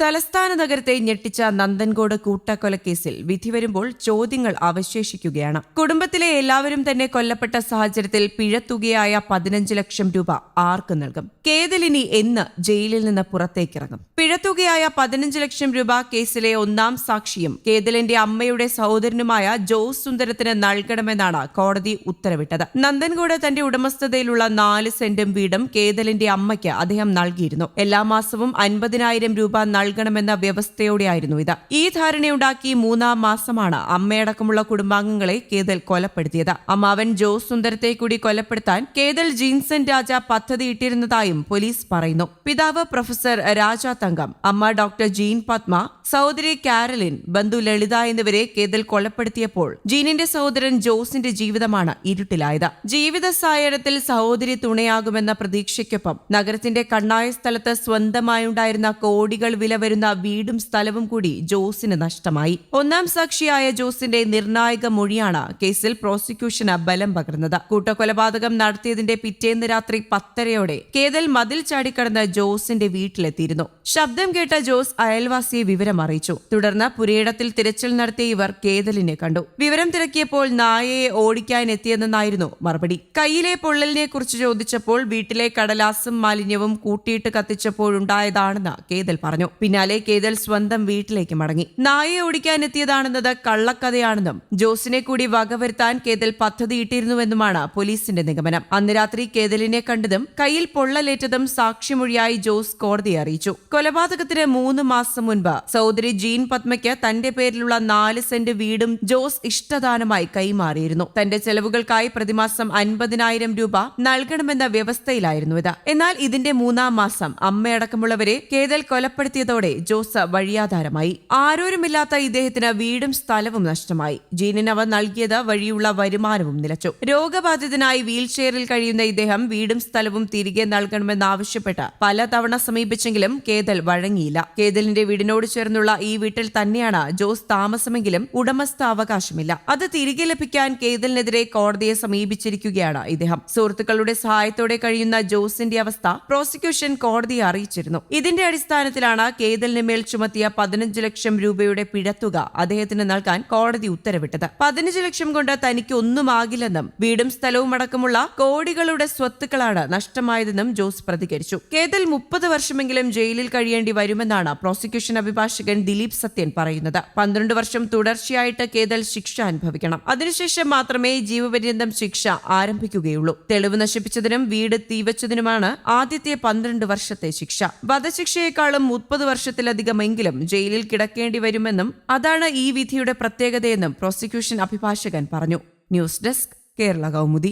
തലസ്ഥാന നഗരത്തെ ഞെട്ടിച്ച നന്ദൻകോട് കൂട്ടക്കൊലക്കേസിൽ വിധി വരുമ്പോൾ ചോദ്യങ്ങൾ അവശേഷിക്കുകയാണ്. കുടുംബത്തിലെ എല്ലാവരും തന്നെ കൊല്ലപ്പെട്ട സാഹചര്യത്തിൽ പിഴത്തുകയായ പതിനഞ്ച് ലക്ഷം രൂപ ആർക്ക് നൽകും? കേതലിനി എന്ന് ജയിലിൽ നിന്ന് പുറത്തേക്കിറങ്ങും. പിഴത്തുകയായ പതിനഞ്ച് ലക്ഷം രൂപ കേസിലെ ഒന്നാം സാക്ഷിയും കേതലിന്റെ അമ്മയുടെ സഹോദരനുമായ ജോസ് സുന്ദരത്തിന് നൽകണമെന്നാണ് കോടതി ഉത്തരവിട്ടത്. നന്ദൻകോട് തന്റെ ഉടമസ്ഥതയിലുള്ള നാല് സെന്റും വീടും കേതലിന്റെ അമ്മയ്ക്ക് അദ്ദേഹം നൽകിയിരുന്നു. എല്ലാ മാസവും അൻപതിനായിരം രൂപ നൽകണമെന്ന വ്യവസ്ഥയോടെയായിരുന്നു ഇത്. ഈ ധാരണയുണ്ടാക്കി മൂന്നാം മാസമാണ് അമ്മയടക്കമുള്ള കുടുംബാംഗങ്ങളെ കേതൽ കൊലപ്പെടുത്തിയത്. അമ്മാവൻ ജോസ് സുന്ദരത്തെ കൂടി കൊലപ്പെടുത്താൻ കേതൽ ജീൻസൺ രാജ പദ്ധതിയിട്ടിരുന്നതായും പോലീസ് പറയുന്നു. പിതാവ് പ്രൊഫസർ രാജ തങ്കം അമ്മ ഡോക്ടർ ജീൻ പത്മ സഹോദരി കാരലിൻ ബന്ധു ലളിത എന്നിവരെ കേതൽ കൊലപ്പെടുത്തിയപ്പോൾ ജീനിന്റെ സഹോദരൻ ജോസിന്റെ ജീവിതമാണ് ഇരുട്ടിലായത്. ജീവിത സായാഹ്നത്തിൽ സഹോദരി തുണയാകുമെന്ന പ്രതീക്ഷയ്ക്കൊപ്പം നഗരത്തിന്റെ കണ്ണായ സ്ഥലത്ത് സ്വന്തമായുണ്ടായിരുന്ന കോടികൾ വില വരുന്ന വീടും സ്ഥലവും കൂടി ജോസിന് നഷ്ടമായി. ഒന്നാം സാക്ഷിയായ ജോസിന്റെ നിർണായക മൊഴിയാണ് കേസിൽ പ്രോസിക്യൂഷന് ബലം പകർന്നത്. കൂട്ടക്കൊലപാതകം നടത്തിയതിന്റെ പിറ്റേന്ന് രാത്രി പത്തരയോടെ കേതൽ മതിൽ ചാടിക്കടന്ന് ജോസിന്റെ വീട്ടിലെത്തിയിരുന്നു. ശബ്ദം കേട്ട ജോസ് അയൽവാസിയെ വിവരം അറിയിച്ചു. തുടർന്ന് പുരയിടത്തിൽ തിരച്ചിൽ നടത്തിയ ഇവർ കേതലിനെ കണ്ടു. വിവരം തിരക്കിയപ്പോൾ നായയെ ഓടിക്കാനെത്തിയെന്നായിരുന്നു മറുപടി. കയ്യിലെ പൊള്ളലിനെ കുറിച്ച് ചോദിച്ചപ്പോൾ വീട്ടിലെ കടലാസും മാലിന്യവും കൂട്ടിയിട്ട് കത്തിച്ചപ്പോഴുണ്ടായതാണെന്ന് കേതൽ പറഞ്ഞു. പിന്നാലെ കേതൽ സ്വന്തം വീട്ടിലേക്ക് മടങ്ങി. നായയെ ഓടിക്കാൻ എത്തിയതാണെന്നത് കള്ളക്കഥയാണെന്നും ജോസിനെ കൂടി വകവരുത്താൻ കേതൽ പദ്ധതിയിട്ടിരുന്നുവെന്നുമാണ് പോലീസിന്റെ നിഗമനം. അന്ന് രാത്രി കേതലിനെ കണ്ടതും കയ്യിൽ പൊള്ളലേറ്റതും സാക്ഷിമൊഴിയായി ജോസ് കോടതിയെ അറിയിച്ചു. കൊലപാതകത്തിന് മൂന്ന് മാസം മുൻപ് സഹോദരി ജീൻ പത്മയ്ക്ക് തന്റെ പേരിലുള്ള നാല് സെന്റ് വീടും ജോസ് ഇഷ്ടദാനമായി കൈമാറിയിരുന്നു. തന്റെ ചെലവുകൾക്കായി പ്രതിമാസം അൻപതിനായിരം രൂപ നൽകണമെന്ന വ്യവസ്ഥയിലായിരുന്നു ഇത്. എന്നാൽ ഇതിന്റെ മൂന്നാം മാസം അമ്മയടക്കമുള്ളവരെ കേതൽ കൊലപ്പെടുത്തിയതോടെ ജോസ് വഴിയാധാരമായി. ആരോരുമില്ലാത്ത ഇദ്ദേഹത്തിന് വീടും സ്ഥലവും നഷ്ടമായി. ജീനിനവ നൽകിയത് വഴിയുള്ള വരുമാനവും നിലച്ചു. രോഗബാധിതനായി വീൽചെയറിൽ കഴിയുന്ന ഇദ്ദേഹം വീടും സ്ഥലവും തിരികെ നൽകണമെന്നാവശ്യപ്പെട്ട് പലതവണ സമീപിച്ചെങ്കിലും കേതൽ വഴങ്ങിയില്ല. കേതലിന്റെ വീടിനോട് ചേർന്നുള്ള ഈ വീട്ടിൽ തന്നെയാണ് ജോസ് താമസമെങ്കിലും ഉടമസ്ഥ അവകാശമില്ല അത് തിരികെ ലഭിക്കാൻ കേതലിനെതിരെ കോടതിയെ സമീപിച്ചിരിക്കുകയാണ് ഇദ്ദേഹം. സുഹൃത്തുക്കളുടെ സഹായത്തോടെ കഴിയുന്ന ജോസിന്റെ അവസ്ഥ പ്രോസിക്യൂഷൻ കോടതിയെ അറിയിച്ചിരുന്നു. ഇതിന്റെ അടിസ്ഥാനത്തിലാണ് കേതലിന് മേൽ ചുമത്തിയ പതിനഞ്ച് ലക്ഷം രൂപയുടെ പിഴത്തുക അദ്ദേഹത്തിന് നൽകാൻ കോടതി ഉത്തരവിട്ടത്. പതിനഞ്ച് ലക്ഷം കൊണ്ട് തനിക്ക് ഒന്നുമാകില്ലെന്നും വീടും സ്ഥലവും അടക്കമുള്ള കോടികളുടെ സ്വത്തുക്കളാണ് നഷ്ടമായതെന്നും ജോസ് പ്രതികരിച്ചു. കേതൽ മുപ്പത് വർഷമെങ്കിലും ജയിലിൽ കഴിയേണ്ടി വരുമെന്നാണ് പ്രോസിക്യൂഷൻ അഭിഭാഷകൻ ദിലീപ് സത്യൻ പറയുന്നത്. പന്ത്രണ്ട് വർഷം തുടർച്ചയായിട്ട് കേതൽ ശിക്ഷ അനുഭവിക്കണം. അതിനുശേഷം മാത്രമേ ജീവപര്യന്തം ശിക്ഷ ആരംഭിക്കുകയുള്ളൂ. തെളിവ് നശിപ്പിച്ചതിനും വീട് തീവച്ചതിനുമാണ് ആദ്യത്തെ പന്ത്രണ്ട് വർഷത്തെ ശിക്ഷ. വധശിക്ഷയെക്കാളും മുപ്പത് വർഷത്തിലധികമെങ്കിലും ജയിലിൽ കിടക്കേണ്ടി വരുമെന്നും അതാണ് ഈ വിധിയുടെ പ്രത്യേകതയെന്നും പ്രോസിക്യൂഷൻ അഭിഭാഷകൻ പറഞ്ഞു. News desk Kerala Kaumudi.